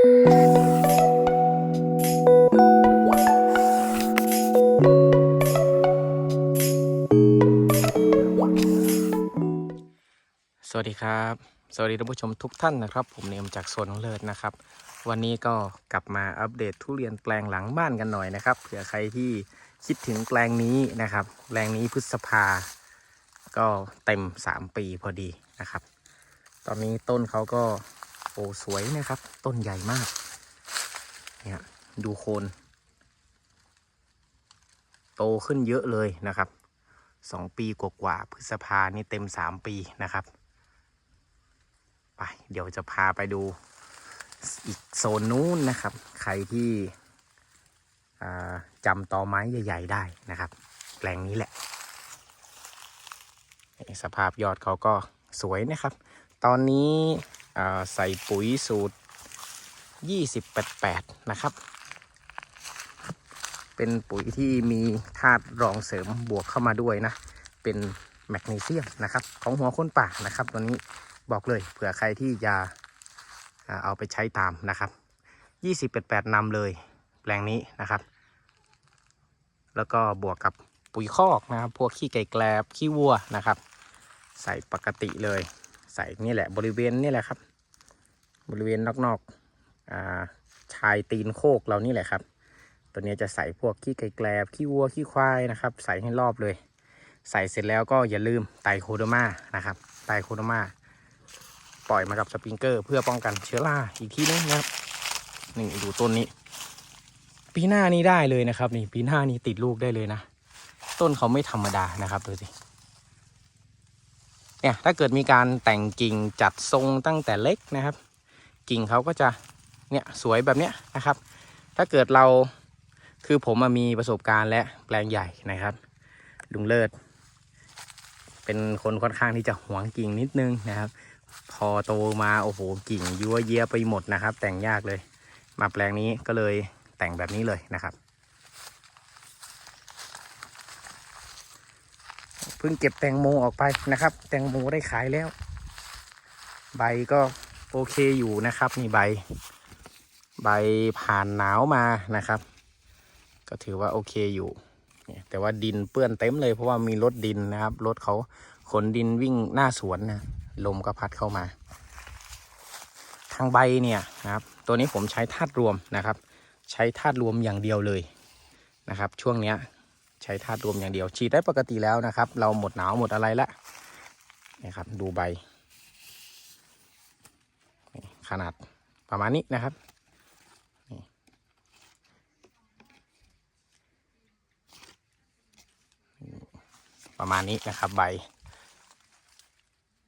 สวัสดีครับ สวัสดีท่านผู้ชมทุกท่านนะครับ ผมเนมจากสวนของเลิศนะครับ วันนี้ก็กลับมาอัปเดตทุเรียนแปลงหลังบ้านกันหน่อยนะครับเผื่อใครที่คิดถึงแปลงนี้นะครับ แปลงนี้พฤษภา ก็เต็ม 3 ปีพอดีนะครับ ตอนนี้ต้นเขาก็ โอ้สวยนะครับ ต้นใหญ่มาก เนี่ย ดูโคน โตขึ้นเยอะเลยนะครับสองปีกว่าๆพฤษภานี่เต็ม3ปีนะครับ ไปเดี๋ยวจะพาไปดูอีกโซนนู้นนะครับ ใครที่จำตอไม้ใหญ่ ๆ ได้นะครับแปลงนี้แหละ สภาพยอดเขาก็สวยนะครับ ตอนนี้ ใส่ปุ๋ยสูตร 2088 นะครับ เป็นปุ๋ยที่มีธาตุรองเสริมบวกเข้ามาด้วยนะ เป็นแมกนีเซียมนะครับ ของหัวค้นป่านะครับ ตัวนี้บอกเลยเผื่อใครที่จะเอาไปใช้ตามนะครับยี่สิบแปดแปดนำเลยแปลงนี้นะครับ แล้วก็บวกกับปุ๋ยคอกนะครับ พวกขี้ไก่แกลบขี้วัวนะครับ ใส่ปกติเลย ใส่นี่แหละ บริเวณนี่แหละครับ บริเวณนอกๆชายตีนโคกเรานี่แหละครับ ตัวนี้จะใส่พวกขี้ไก่แกลบขี้วัวขี้ควายนะครับ ใส่ให้รอบเลย ใส่เสร็จแล้วก็อย่าลืมไตโคโดมานะครับไตโคโดมาปล่อยมากับสปริงเกอร์เพื่อป้องกันเชื้อราอีกทีนึงนะครับนี่ดูต้นนี้ ปีหน้านี้ได้เลยนะครับ นี่ปีหน้านี้ติดลูกได้เลยนะ ต้นเขาไม่ธรรมดานะครับดูสิ เนี่ยถ้าเกิดมีการแต่งกิ่งจัดทรงตั้งแต่เล็กนะครับ กิ่งเขาก็จะเนี่ยสวยแบบเนี้ยนะครับ ถ้าเกิดเราคือผมมีประสบการณ์และแปลงใหญ่นะครับ ลุงเลิศเป็นคนค่อนข้างที่จะหวงกิ่งนิดนึงนะครับ พอโตมาโอ้โหกิ่งยั่วเยียไปหมดนะครับ แต่งยากเลย มาแปลงนี้ก็เลยแต่งแบบนี้เลยนะครับ เพิ่งเก็บแตงโมออกไปนะครับ แตงโมได้ขายแล้ว ใบก็โอเคอยู่นะครับนี่ใบ ใบผ่านหนาวมานะครับ ก็ถือว่าโอเคอยู่แต่ว่าดินเปื้อนเต็มเลยเพราะว่ามีรถดินนะครับรถเขาขนดินวิ่งหน้าสวนนะลมก็พัดเข้ามา ทางใบเนี่ยนะครับ ตัวนี้ผมใช้ธาตุรวมนะครับ ใช้ธาตุรวมอย่างเดียวเลยนะครับ ช่วงเนี้ย ใช้ธาตุรวมอย่างเดียว ฉีดได้ปกติแล้วนะครับ เราหมดหนาวหมดอะไรละนะครับ ดูใบ ขนาดประมาณนี้นะครับประมาณนี้นะครับใบ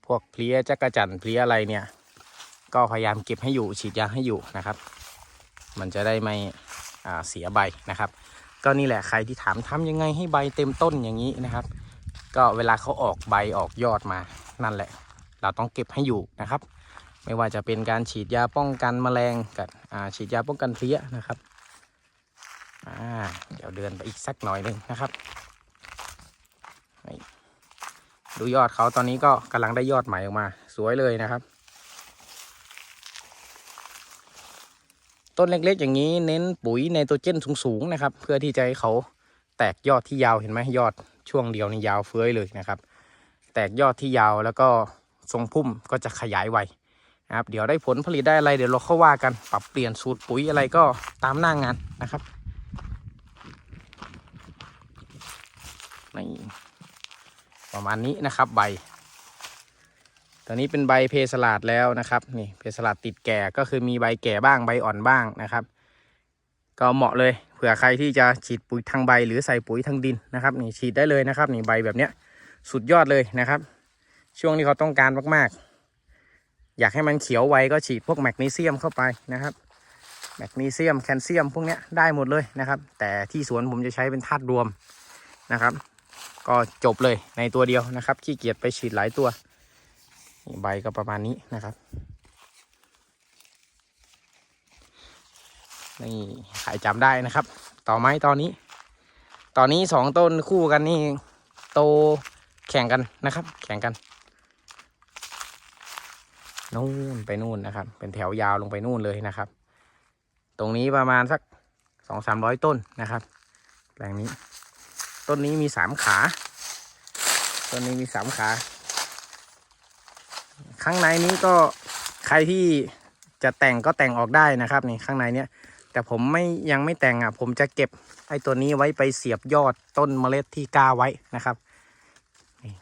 พวกเพลี้ยจักระจันเพลี้ยอะไรเนี่ย ก็พยายามเก็บให้อยู่ฉีดยาให้อยู่นะครับ มันจะได้ไม่เสียใบนะครับ ก็นี่แหละใครที่ถามทำยังไงให้ใบเต็มต้นอย่างนี้นะครับ ก็เวลาเขาออกใบออกยอดมานั่นแหละ เราต้องเก็บให้อยู่นะครับ ไม่ว่าจะเป็นการฉีดยาป้องกันแมลงกับอ่าฉีดยาป้องกันเพลี้ยนะครับอ่าเดี๋ยวเดินไปอีกสักหน่อยหนึ่งนะครับดูยอดเขาตอนนี้ก็กำลังได้ยอดใหม่ออกมา สวยเลยนะครับ ต้นเล็กๆ อย่างนี้เน้นปุ๋ยไนโตรเจนสูงๆนะครับ เพื่อที่จะให้เขาแตกยอดที่ยาวเห็นไหมยอดช่วงเดียวนี่ยาวเฟื้ยเลยนะครับ แตกยอดที่ยาวแล้วก็ทรงพุ่มก็จะขยายไวนะครับเดี๋ยวได้ผลผลิตได้อะไรเดี๋ยวเราเข้าว่ากันปรับเปลี่ยนสูตรปุ๋ยอะไรก็ตามหน้างานนะครับนี่ประมาณนี้นะครับใบ ตอนนี้เป็นใบเพสลาดแล้วนะครับนี่เพสลาดติดแก่ก็คือมีใบแก่บ้างใบอ่อนบ้างนะครับ ก็เหมาะเลยเผื่อใครที่จะฉีดปุ๋ยทางใบหรือใส่ปุ๋ยทางดินนะครับนี่ฉีดได้เลยนะครับนี่ใบแบบเนี้ยสุดยอดเลยนะครับ ช่วงที่เขาต้องการมากๆ อยากให้มันเขียวไวก็ฉีดพวกแมกนีเซียมเข้าไปนะครับแมกนีเซียมแคลเซียมพวกเนี้ยได้หมดเลยนะครับ แต่ที่สวนผมจะใช้เป็นธาตุรวมนะครับ ก็จบเลยในตัวเดียวนะครับขี้เกียจไปฉีดหลายตัว ใบก็ประมาณนี้นะครับ นี่ขายจำได้นะครับ ต่อไม้ตอนนี้ ตอนนี้สองต้นคู่กันนี่ โตแข่งกันนะครับ แข่งกันนู่นไปนู่นนะครับ เป็นแถวยาวลงไปนู่นเลยนะครับ ตรงนี้ประมาณสักสองสามร้อยต้นนะครับแปลงนี้ ต้นนี้มีสามขา ต้นนี้มีสามขา ข้างในนี้ก็ใครที่จะแต่งก็แต่งออกได้นะครับนี่ข้างในเนี้ยแต่ผมไม่ยังไม่แต่งอะ ผมจะเก็บไอ้ตัวนี้ไว้ไปเสียบยอดต้นเมล็ดที่กล้าไว้นะครับนี่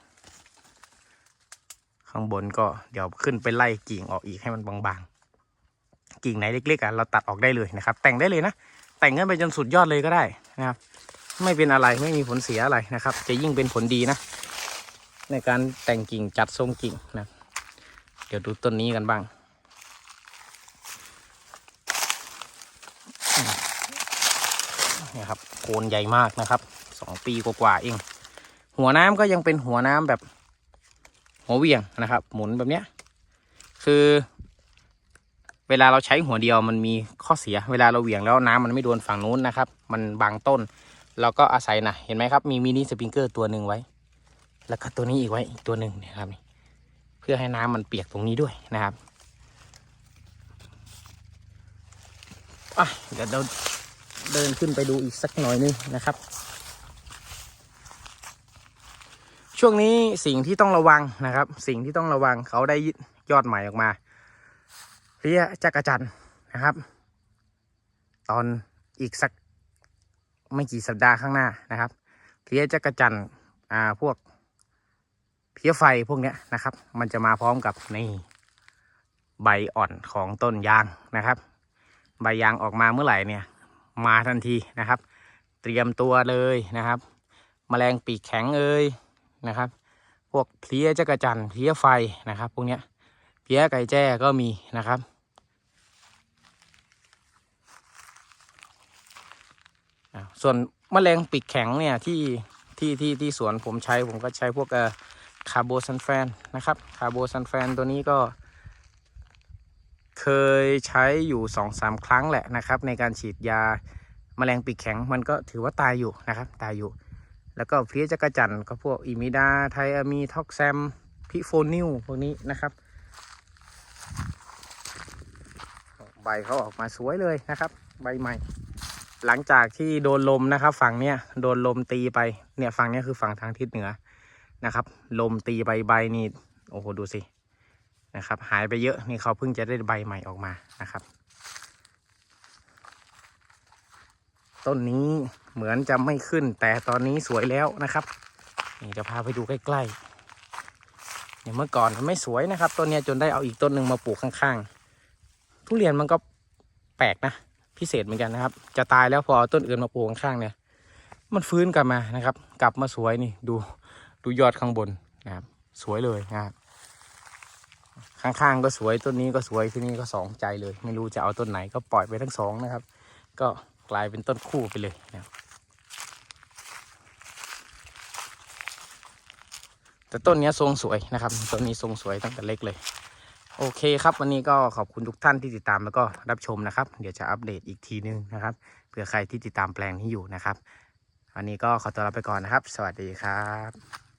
ข้างบนก็เดี๋ยวขึ้นไปไล่กิ่งออกอีกให้มันบางๆ กิ่งไหนเล็กๆอะเราตัดออกได้เลยนะครับ แต่งได้เลยนะ แต่งขึ้นไปจนสุดยอดเลยก็ได้นะครับ ไม่เป็นอะไรไม่มีผลเสียอะไรนะครับ จะยิ่งเป็นผลดีนะ ในการแต่งกิ่งจัดทรงกิ่งนะ เดี๋ยวดูต้นนี้กันบ้าง นี่ครับโคนใหญ่มากนะครับ สองปีกว่าๆเอง หัวน้ำก็ยังเป็นหัวน้ำแบบ หัวเวียงนะครับ หมุนแบบเนี้ย คือเวลาเราใช้หัวเดียวมันมีข้อเสีย เวลาเราเหวี่ยงแล้วน้ำมันไม่โดนฝั่งนู้นนะครับ มันบางต้น เราก็อาศัยนะเห็นไหมครับ มีมินิสปริงเกอร์ตัวหนึ่งไว้ แล้วก็ตัวนี้อีกไว้อีกตัวหนึ่งนี่ยครับนี่ พื่อให้น้ำมันเปียกตรงนี้ด้วยนะครับเดี๋ยวเราเดินขึ้นไปดูอีกสักหน่อยนึงนะครับ ช่วงนี้สิ่งที่ต้องระวังนะครับ สิ่งที่ต้องระวังเขาได้ยอดใหม่ออกมาเรียจักรจันนะครับ ตอนอีกสักไม่กี่สัปดาห์ข้างหน้านะครับเพลียจักรจันอ่าพวก เพี้ยไฟพวกเนี้ยนะครับ มันจะมาพร้อมกับนี่ใบอ่อนของต้นยางนะครับ ใบยางออกมาเมื่อไหร่เนี่ย มาทันทีนะครับ เตรียมตัวเลยนะครับแมลงปีกแข็งเอ่ยนะครับ พวกเพลี้ยจักระจันเพลี้ยไฟนะครับ พวกเนี้ยเพลี้ยไก่แจ้ก็มีนะครับส่วนแมลงปีกแข็งเนี่ยที่ที่ที่ที่สวนผมใช้ผมก็ใช้พวกเอ่อ คาร์โบซันแฟนนะครับคาร์โบซันแฟนตัวนี้ก็ เคยใช้อยู่สองสามครั้งแหละนะครับ ในการฉีดยาแมลงปีกแข็งมันก็ถือว่าตายอยู่นะครับ ตายอยู่ แล้วก็เพลี้ยจักรจันทร์ก็พวกอิมิดาไทอะมีท็อกแซมพิโฟนิลพวกนี้นะครับใบเขาออกมาสวยเลยนะครับ ใบใหม่ หลังจากที่โดนลมนะครับ ฝั่งเนี้ยโดนลมตีไปเนี่ยฝั่งเนี้ยคือฝั่งทางทิศเหนือ นะครับ ลมตีใบใบนี่โอ้โหดูสินะครับ หายไปเยอะนี่เขาเพิ่งจะได้ใบใหม่ออกมานะครับ ต้นนี้เหมือนจะไม่ขึ้น แต่ตอนนี้สวยแล้วนะครับ นี่จะพาไปดูใกล้ๆเนี่ยเมื่อก่อนมันไม่สวยนะครับต้นนี้จนได้เอาอีกต้นหนึ่งมาปลูกข้างๆ ทุเรียนมันก็แปลกนะพิเศษเหมือนกันนะครับ จะตายแล้วพอเอาต้นอื่นมาปลูกข้างๆเนี่ย มันฟื้นกลับมานะครับ กลับมาสวยนี่ดู ดูยอดข้างบนนะครับ สวยเลยนะครับข้างๆก็สวยต้นนี้ก็สวยที่นี่ก็สองใจเลย ไม่รู้จะเอาต้นไหนก็ปล่อยไปทั้งสองนะครับ ก็กลายเป็นต้นคู่ไปเลยนะครับแต่ต้นนี้ทรงสวยนะครับต้นนี้ทรงสวยตั้งแต่เล็กเลย โอเคครับ วันนี้ก็ขอบคุณทุกท่านที่ติดตามแล้วก็รับชมนะครับ เดี๋ยวจะอัปเดตอีกทีนึงนะครับเผื่อใครที่ติดตามแปลงนี้อยู่นะครับ วันนี้ก็ขอตัวลาไปก่อนนะครับ สวัสดีครับ